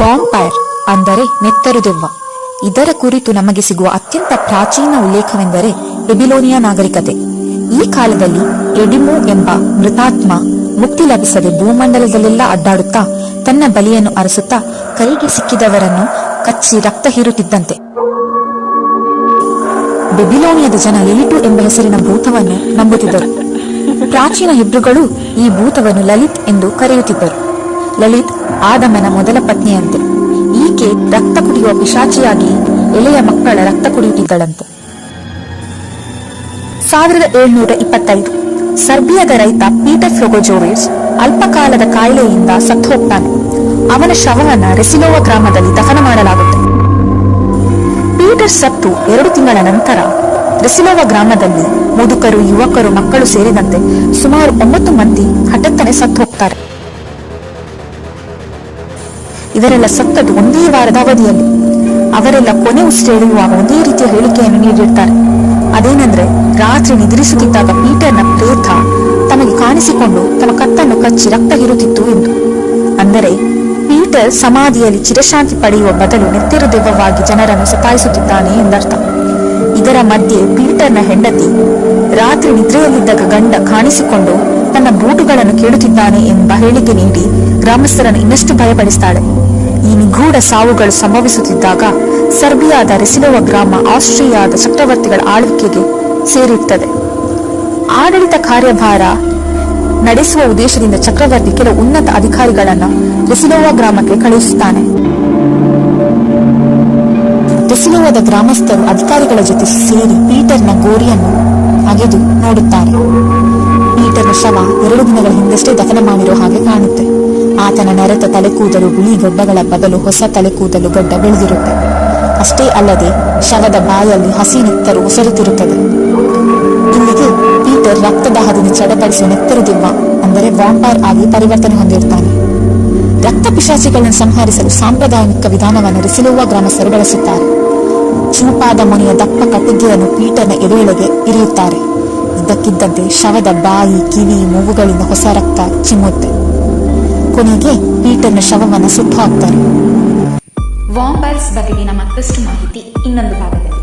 ವಾಂಪೈರ್, ಅಂದರೆ ನೆತ್ತರುದೆವ್ವ. ಇದರ ಕುರಿತು ನಮಗೆ ಸಿಗುವ ಅತ್ಯಂತ ಪ್ರಾಚೀನ ಉಲ್ಲೇಖವೆಂದರೆ ಬೆಬಿಲೋನಿಯಾ ನಾಗರಿಕತೆ. ಈ ಕಾಲದಲ್ಲಿ ಎಡಿಮೋ ಎಂಬ ಮೃತಾತ್ಮ ಮುಕ್ತಿ ಲಭಿಸದೆ ಭೂಮಂಡಲದಲ್ಲೆಲ್ಲ ಅಡ್ಡಾಡುತ್ತಾ ತನ್ನ ಬಲಿಯನ್ನು ಅರಸುತ್ತಾ ಕೈಗೆ ಸಿಕ್ಕಿದವರನ್ನು ಕಚ್ಚಿ ರಕ್ತ ಹೀರುತ್ತಿದ್ದಂತೆ. ಬೆಬಿಲೋನಿಯದ ಜನ ಎಲಿಟು ಎಂಬ ಹೆಸರಿನ ಭೂತವನ್ನು ನಂಬುತ್ತಿದ್ದರು. ಪ್ರಾಚೀನ ಹಿಬ್ರುಗಳು ಈ ಭೂತವನ್ನು ಲಲಿತ್ ಎಂದು ಕರೆಯುತ್ತಿದ್ದರು. ಲಲಿತ್ ಆದಮನ ಮೊದಲ ಪತ್ನಿಯಂತೆ. ಈಕೆ ರಕ್ತ ಕುಡಿಯುವ ಪಿಶಾಚಿಯಾಗಿ ಎಳೆಯ ಮಕ್ಕಳ ರಕ್ತ ಕುಡಿಯುತ್ತಿದ್ದಳಂತೆ. ಸಾವಿರದ ಏಳ್ನೂರ ಇಪ್ಪತ್ತೈದು, ಸರ್ಬಿಯಾದ ರೈತ ಪೀಟರ್ ಫ್ಲೊಗೊಜೋವಿಸ್ ಅಲ್ಪಕಾಲದ ಕಾಯಿಲೆಯಿಂದ ಸತ್ತು ಹೋಗ್ತಾನೆ ಅವನ ಶವವನ್ನ ರೆಸಿಲೋವ ಗ್ರಾಮದಲ್ಲಿ ದಫನ ಮಾಡಲಾಗುತ್ತೆ. ಪೀಟರ್ ಸತ್ತು ಎರಡು ತಿಂಗಳ ನಂತರ ರೆಸಿಲೋವ ಗ್ರಾಮದಲ್ಲಿ ಮುದುಕರು, ಯುವಕರು, ಮಕ್ಕಳು ಸೇರಿದಂತೆ ಸುಮಾರು ಒಂಬತ್ತು ಮಂದಿ ಹಠತ್ತನೆ ಸತ್ತು ಹೋಗ್ತಾರೆ ಇವರೆಲ್ಲ ಸತ್ತದ್ದು ಒಂದೇ ವಾರದ ಅವಧಿಯಲ್ಲಿ ಅವರೆಲ್ಲ ಕೊನೆ ಉಸಿರೆಳೆಯುವಾಗ ಒಂದೇ ರೀತಿಯ ಹೇಳಿಕೆಯನ್ನು ನೀಡಿರ್ತಾರೆ. ಅದೇನೆಂದ್ರೆ, ರಾತ್ರಿ ನಿದ್ರಿಸುತ್ತಿದ್ದಾಗ ಪೀಟರ್ನ ಪ್ರೇತ ತಮಗೆ ಕಾಣಿಸಿಕೊಂಡು ತಮ್ಮ ಕತ್ತನ್ನು ಕಚ್ಚಿ ರಕ್ತ ಹೀರುತ್ತಿತ್ತು ಎಂದು. ಅಂದರೆ, ಪೀಟರ್ ಸಮಾಧಿಯಲ್ಲಿ ಚಿರಶಾಂತಿ ಪಡೆಯುವ ಬದಲು ನೆತ್ತಿರು ದೆವ್ವವಾಗಿ ಜನರನ್ನು ಸತಾಯಿಸುತ್ತಿದ್ದಾನೆ ಎಂದರ್ಥ. ಇದರ ಮಧ್ಯೆ ಪೀಟರ್ನ ಹೆಂಡತಿ. ರಾತ್ರಿ ನಿದ್ರೆಯಲ್ಲಿದ್ದಾಗ ಗಂಡ ಕಾಣಿಸಿಕೊಂಡು ತನ್ನ ಬೂಟುಗಳನ್ನು ಕೇಳುತ್ತಿದ್ದಾನೆ ಎಂಬ ಹೇಳಿಕೆ ನೀಡಿ ಗ್ರಾಮಸ್ಥರನ್ನು ಇನ್ನಷ್ಟು ಭಯಪಡಿಸ್ತಾಳೆ. ಈ ನಿಗೂಢ ಸಾವುಗಳು ಸಂಭವಿಸುತ್ತಿದ್ದಾಗ ಸರ್ಬಿಯಾದ ರೆಸಿಲೋವ ಗ್ರಾಮ ಆಸ್ಟ್ರಿಯಾದ ಚಕ್ರವರ್ತಿಗಳ ಆಳ್ವಿಕೆಗೆ ಸೇರಿರುತ್ತದೆ. ಆಡಳಿತ ಕಾರ್ಯಭಾರ ನಡೆಸುವ ಉದ್ದೇಶದಿಂದ ಚಕ್ರವರ್ತಿ ಕೆಲವು ಉನ್ನತ ಅಧಿಕಾರಿಗಳನ್ನು ರೆಸಿಲೋವಾ ಗ್ರಾಮಕ್ಕೆ ಕಳುಹಿಸುತ್ತಾನೆ. ರೆಸಿಲೋವಾದ ಗ್ರಾಮಸ್ಥರು ಅಧಿಕಾರಿಗಳ ಜೊತೆ ಸೇರಿ ಪೀಟರ್ನ ಗೋರಿಯನ್ನು ಅಗೆದು ನೋಡುತ್ತಾರೆ. ಪೀಟರ್ನ ಶವ ಎರಡು ದಿನಗಳ ಹಿಂದಷ್ಟೇ ದಫನ ಮಾಡಿರೋ ಹಾಗೆ ಕಾಣುತ್ತೆ. ಆತನ ನೆರೆತ ತಲೆಕೂದಲು ಬಿಳಿ ಗಡ್ಡಗಳ ಬದಲು ಹೊಸ ತಲೆಕೂದಲು ಗಡ್ಡ ಬೆಳೆದಿರುತ್ತೆ. ಅಷ್ಟೇ ಅಲ್ಲದೆ ಶವದ ಬಾಯಲ್ಲಿ ಹಸಿ ನೆತ್ತರು ಉಸರುತ್ತಿರುತ್ತದೆ ಇಲ್ಲಿಗೆ ಪೀಟರ್ ರಕ್ತದಾಹದಿಂದ ಚಡಪಡಿಸುವ ನೆತ್ತರು ದೆವ್ವ ಅಂದರೆ ವಾಂಪಾರ್ ಆಗಿ ಪರಿವರ್ತನೆ ಹೊಂದಿರುತ್ತಾನೆ. ರಕ್ತ ಪಿಶಾಚಿಗಳನ್ನು ಸಂಹರಿಸಲು ಸಾಂಪ್ರದಾಯಿಕ ವಿಧಾನವನ್ನು ರಿಸಿಲುವ ಗ್ರಾಮಸ್ಥರು ಬಳಸುತ್ತಾರೆ. ಚೂಪಾದ ಮುನಿಯ ದಪ್ಪ ಕಟ್ಟಿಗೆಯನ್ನು ಪೀಠನ ಎದೆಯೊಳಗೆ ಇರಿಯುತ್ತಾರೆ. ಇದ್ದಕ್ಕಿದ್ದಂತೆ ಶವದ ಬಾಯಿ, ಕಿವಿ, ಮೂಗುಗಳಿಂದ ಹೊಸ ರಕ್ತ ಚಿಮ್ಮುತ್ತೆ. ಕೊನೆಗೆ ಪೀಠನ ಶವವನ್ನು ಸುಟ್ಟು ಹಾಕ್ತಾರೆ ವಾಂಬರ್ಸ್ ಬಗೆಗಿನ ಮತ್ತಷ್ಟು ಮಾಹಿತಿ ಇನ್ನೊಂದು ಭಾಗದಲ್ಲಿ.